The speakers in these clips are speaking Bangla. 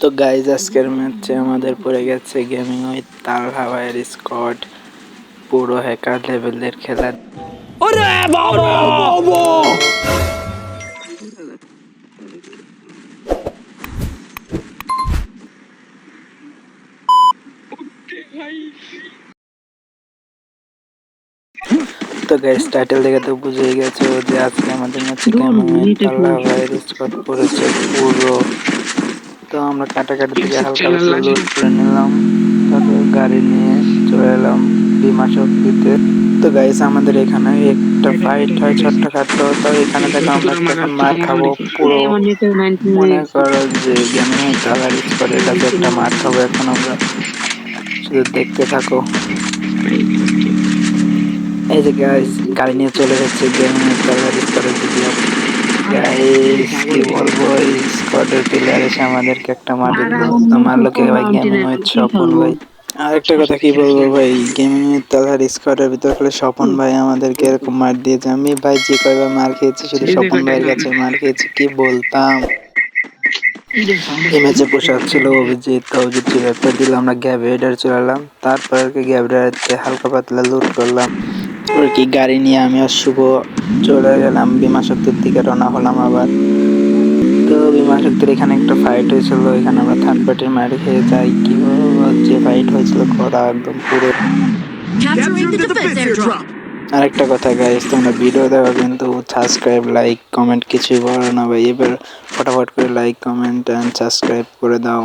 তো গাইজ আজকের ম্যাচে আমাদের পড়ে গেছে গেমিং উইথ তাল হাওয়াইয়ের স্কট পুরো হ্যাকার লেভেলের খেলা। তো গাইজ টাইটেল দেখে তো বুঝে গেছো যে আজকে আমাদের ম্যাচে গেমিং উইথ তাল হাওয়াইয়ের স্কট পড়েছে পুরো। তো আমরা কাটাকাটি থেকে হালকা হালকা লোড করে নিলাম। তারপর গাড়ি নিয়ে চলে এলাম বিমা শক্তিতে তো গাইস আমাদের এখানে একটা ফাইট হয় ছোট্ট ছোট্টখাটো। তো এখানে দেখো আমরা তখন মার খাব পুরো। মনে করো যে গেমে কালার করে কাছে একটা মার খাব এখন আমরা। শুধু দেখতে থাকো। এই যে গাইস গাড়ি নিয়ে চলে যাচ্ছে গেমে কালার করে ভিডিও কি বলব? স্কোয়াডের প্লেয়ার এসে আমাদেরকে একটা মার মারলো কে ভাই গেমিং উইথ স্বপন ভাই। আরেকটা কথা কি বলব ভাই? গেমিং উইথ তালহার স্কোয়াডের ভিতর খেলে স্বপন ভাই আমাদেরকে এরকম মার দিয়েছে। আমি ভাই যে কয়বার মার খেয়েছি শুধু স্বপন ভাইয়ের কাছে মার খেয়েছি কি বলতাম? এই ম্যাচে পোশাক ছিল অভিজিৎ অভিজিৎ একটা দিল আমরা গ্যাব রেডার চলালাম তারপর গ্যাব রেডারতে হালকা পাতলা লুট করলাম। আর কি গাড়ি নিয়ে আমি আর শুভ চলে গেলাম? বিমা শক্তির দিকে রওনা হলাম আবার। তো বিমা শক্তির এখানে একটা ফাইট হয়েছিল এখানে আমরা থার্ড পার্টির মার খেয়ে যাই। কি যে ফাইট হয়েছিল করা একদম পুরো। আরেকটা কথা গাইস তোমরা ভিডিও দেখো কিন্তু সাবস্ক্রাইব লাইক কমেন্ট কিছুই বলো না ভাই। এবার ফটাফট করে লাইক কমেন্ট অ্যান্ড সাবস্ক্রাইব করে দাও।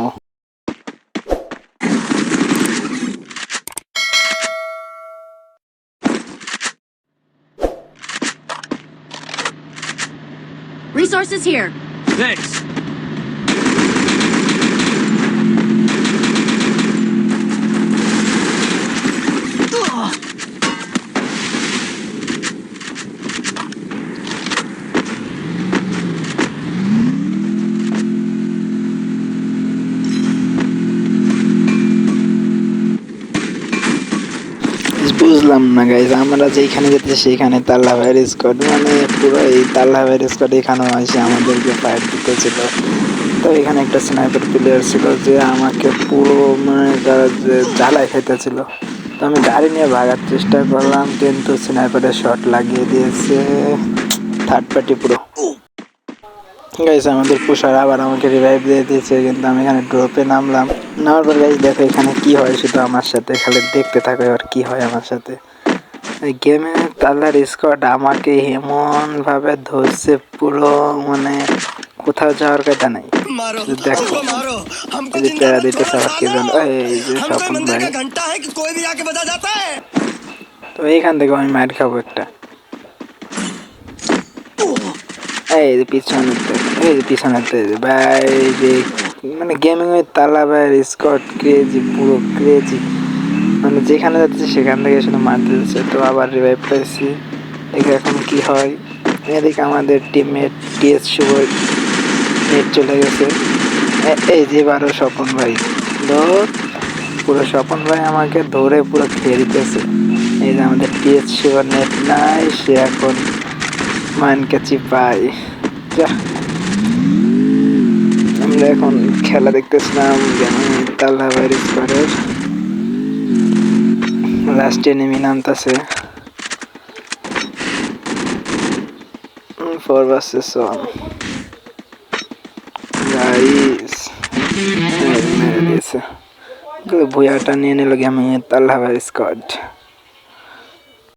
Resources here. Thanks. বুঝলাম না গাইজ আমরা যেখানে যেতে সেখানে তাল্লা ভাইয়ের স্কোয়াড মানে পুরো এই তাল্লা ভাইয়ের স্কোয়াড এখানেও এসে আমাদেরকে ফাইট দিতেছিল। তো এখানে একটা স্নাইপার প্লেয়ার ছিল যে আমাকে পুরো মানে জ্বালায় খাইতেছিল। তো আমি গাড়ি নিয়ে ভাগার চেষ্টা করলাম, কিন্তু স্নাইপারের শট লাগিয়ে দিয়েছে। থার্ড পার্টি পুরো। গাইস আমাদের পোষার আবার আমাকে রিভাইভ দিয়ে দিয়েছে, কিন্তু আমি এখানে ড্রপে নামলাম। নর্মাল পর গাইজ দেখো এখানে কি হয় শুধু আমার সাথে খালি দেখতে থাকো আর কি হয় আমার সাথে। গেমে তাল্লার স্কোয়াড আমাকে এমনভাবে ধরছে পুরো মানে কোথাও যাওয়ার কথা নাই। এই যে তো এইখান থেকে আমি মার খাব একটা। এই যে পিছনে এই পিছনে ভাই যে মানে গেমিং এর তালা ভাইয়ের স্কট ক্রেজি পুরো ক্রেজি মানে যেখানে যাচ্ছে সেখান থেকে শুধু মারতে যাচ্ছে তো আবার রিভাইভ পাইছি। দেখে এখন কি হয়। এদিকে আমাদের টিমমেট টিএস শুভ নেট চলে গেছে। এই যে বারো স্বপন ভাই। ধর, পুরো স্বপন ভাই আমাকে ধরে পুরো খেয়ে দিতেছে এই যে আমাদের টিএস শুভ নেট নাই, সে এখন মাইনকে চিপাই যা। এখন খেলা দেখতেছিলাম তাল্লা ভাইয়ের স্কোয়ারের লাস্ট এনিমি নামতেছে ফোর ভার্সেস ওয়ান গাইস মেরে দিয়েছে ভুয়াটা নিয়ে নিল গেমিং এর তাল্লা ভাইয়ের স্কোয়াড